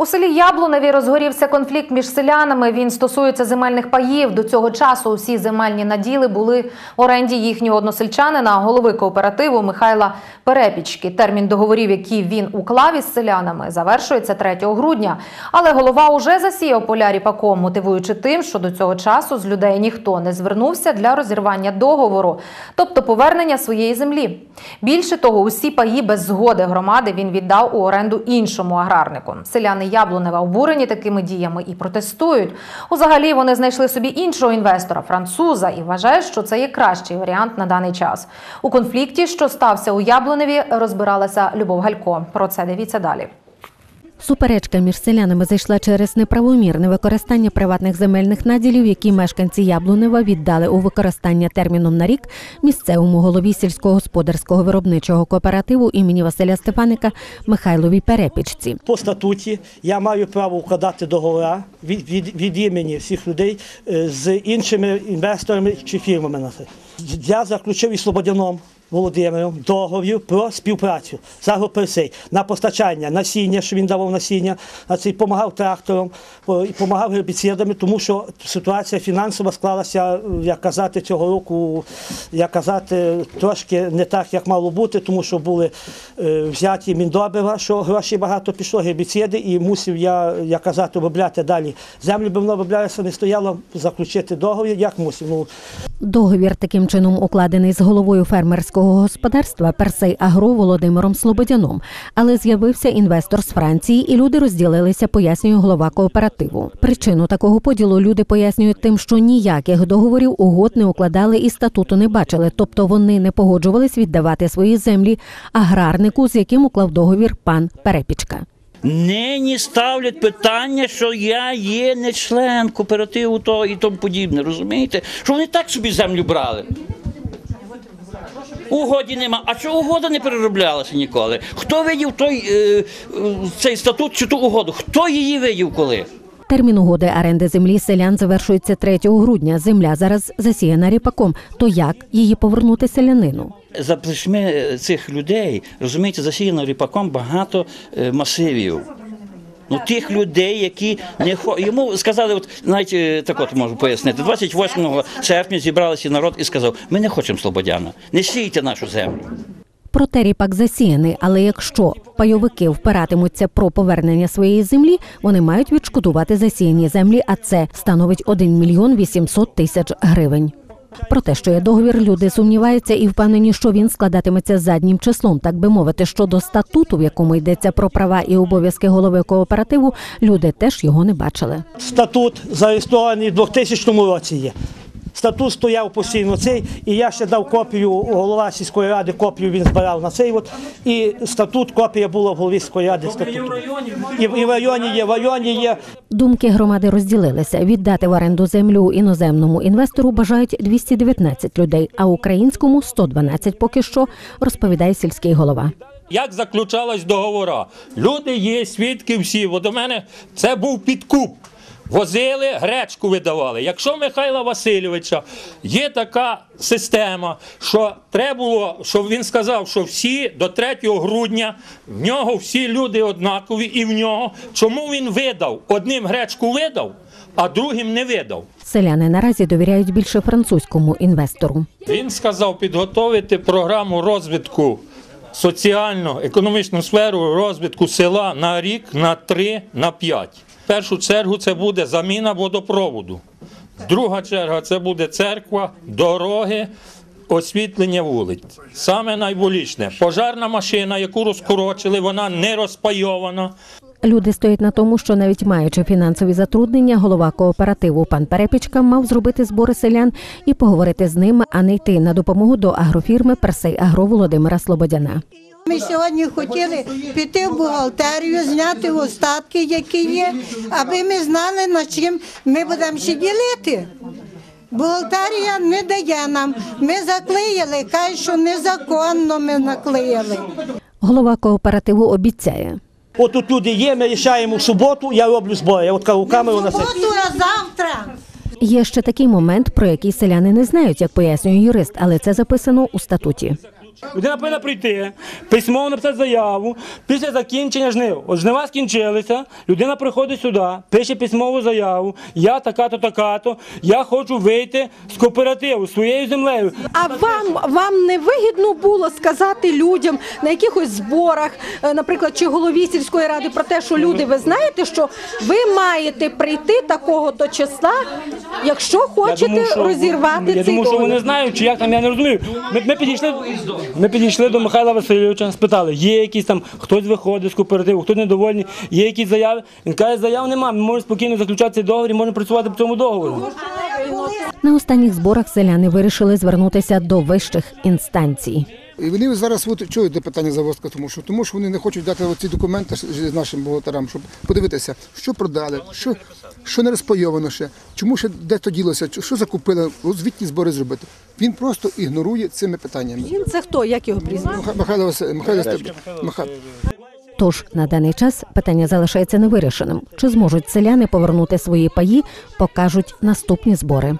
У селі Яблуневі розгорівся конфлікт між селянами. Він стосується земельних паїв. До цього часу усі земельні наділи були в оренді їхнього односельчанина, голови кооперативу Михайла Перепічки. Термін договорів, які він уклав із селянами, завершується 3 грудня. Але голова уже засіяв поля ріпаком, мотивуючи тим, що до цього часу з людей ніхто не звернувся для розірвання договору, тобто повернення своєї землі. Більше того, усі паї без згоди громади він віддав у оренду іншому аграрнику. Селяни Яблунева обурені такими діями і протестують. Узагалі вони знайшли собі іншого інвестора, француза, і вважають, що це є кращий варіант на даний час. У конфлікті, що стався у Яблуневі, розбиралася Любов Галько. Про це дивіться далі. Суперечка між селянами зайшла через неправомірне використання приватних земельних наділів, які мешканці Яблунева віддали у використання терміном на рік місцевому голові сільськогосподарського виробничого кооперативу імені Василя Степаника Михайловій Перепічці. По статуті я маю право укладати договори від, від, від імені всіх людей е, з іншими інвесторами чи фірмами. Я заключив із Слободяном Володимиром договір про співпрацю з агроперсей на постачання насіння, що він давав насіння, допомагав трактором, допомагав гербіцидами, тому що ситуація фінансова склалася, як казати, цього року, як казати, трошки не так, як мало бути, тому що були е, взяті міндобрива, що гроші багато пішло, гербіциди, і мусив я, як казати, обробляти далі. Землю би воно оброблялося, не стояло заключити договір, як мусив. Ну, Договір таким чином укладений з головою фермерського господарства Персей Агро Володимиром Слободяном. Але з'явився інвестор з Франції, і люди розділилися, пояснює голова кооперативу. Причину такого поділу люди пояснюють тим, що ніяких договорів угод не укладали і статуту не бачили, тобто вони не погоджувались віддавати свої землі аграрнику, з яким уклав договір пан Перепічка. Нині ставлять питання, що я є не член кооперативу того і тому подібне. Розумієте? Що вони так собі землю брали. Угоді нема. А чого угода не перероблялася ніколи? Хто видів той, е, цей статут чи ту угоду? Хто її видів коли? Термін угоди оренди землі селян завершується 3 грудня. Земля зараз засіяна ріпаком. То як її повернути селянину? За плечми цих людей, розумієте, засіяно ріпаком багато е, масивів. Ну, тих людей, які не хо... йому сказали, от навіть е, так от можу пояснити, 28 серпня зібралися народ і сказав: ми не хочемо Слободяна, не сійте нашу землю. Проте ріпак засіяний, але якщо пайовики впиратимуться про повернення своєї землі, вони мають відшкодувати засіяні землі, а це становить 1 мільйон 800 тисяч гривень. Про те, що є договір, люди сумніваються і впевнені, що він складатиметься заднім числом, так би мовити, щодо статуту, в якому йдеться про права і обов'язки голови кооперативу, люди теж його не бачили. статут зареєстрований у 2000 році. Статут стояв постійно цей, і я ще дав копію, голова сільської ради копію він збирав на цей. От, і статут, копія була в голові сільської ради. Статуту. І, в- і в районі є, в районі є. Думки громади розділилися. Віддати в оренду землю іноземному інвестору бажають 219 людей, а українському 112 поки що, розповідає сільський голова. Як заключалась договора? Люди є, свідки всі. От у мене це був підкуп. Возили, гречку видавали. Якщо в Михайла Васильовича є така система, що треба було, щоб він сказав, що всі до 3 грудня в нього всі люди однакові, і в нього чому він видав? Одним гречку видав, а другим не видав. Селяни наразі довіряють більше французькому інвестору. Він сказав підготовити програму розвитку соціально-економічну сферу розвитку села на рік, на три, на п'ять. В першу чергу це буде заміна водопроводу. Друга черга це буде церква, дороги, освітлення вулиць. Саме найболічне пожарна машина, яку розкорочили, вона не розпайована. Люди стоять на тому, що навіть маючи фінансові затруднення, голова кооперативу пан Перепічка мав зробити збори селян і поговорити з ними, а не йти на допомогу до агрофірми Персей Агро Володимира Слободяна. Ми сьогодні хотіли піти в бухгалтерію, зняти остатки, які є, аби ми знали, на чим ми будемо ще ділити. Бухгалтерія не дає нам. Ми заклеїли, каже, що незаконно ми наклеїли. Голова кооперативу обіцяє. От люди є, ми рішаємо в суботу, я роблю збори. Я от кажу, камеру на це. Суботу, а завтра. Є ще такий момент, про який селяни не знають, як пояснює юрист, але це записано у статуті. Людина повинна прийти, письмово написати заяву після закінчення жнив. От жнива скінчилися, людина приходить сюди, пише письмову заяву. Я така-то, така-то, я хочу вийти з кооперативу своєю землею. А вам, вам не вигідно було сказати людям на якихось зборах, е, наприклад, чи голові сільської ради про те, що люди, ви знаєте, що ви маєте прийти такого то числа, якщо хочете розірвати я цей думаю, що вони знають, чи як там, я не розумію. Ми, ми, підійшли, ми підійшли до Михайла Васильовича, спитали, є якісь там, хтось виходить з кооперативу, хтось недовольний, є якісь заяви. Він каже, заяв немає, ми можемо спокійно заключати цей договір і можемо працювати по цьому договору. На останніх зборах селяни вирішили звернутися до вищих інстанцій. І вони зараз от, чують де питання завозка, тому що тому що вони не хочуть дати ці документи нашим бухгалтерам, щоб подивитися, що продали, що, що не розпайовано ще, чому ще де то ділося, що закупили, звітні збори зробити. Він просто ігнорує цими питаннями. Він це хто? Як його прізвище? Миха- Михайло Василь- Михайло Степ- Тож на даний час питання залишається невирішеним. Чи зможуть селяни повернути свої паї, покажуть наступні збори.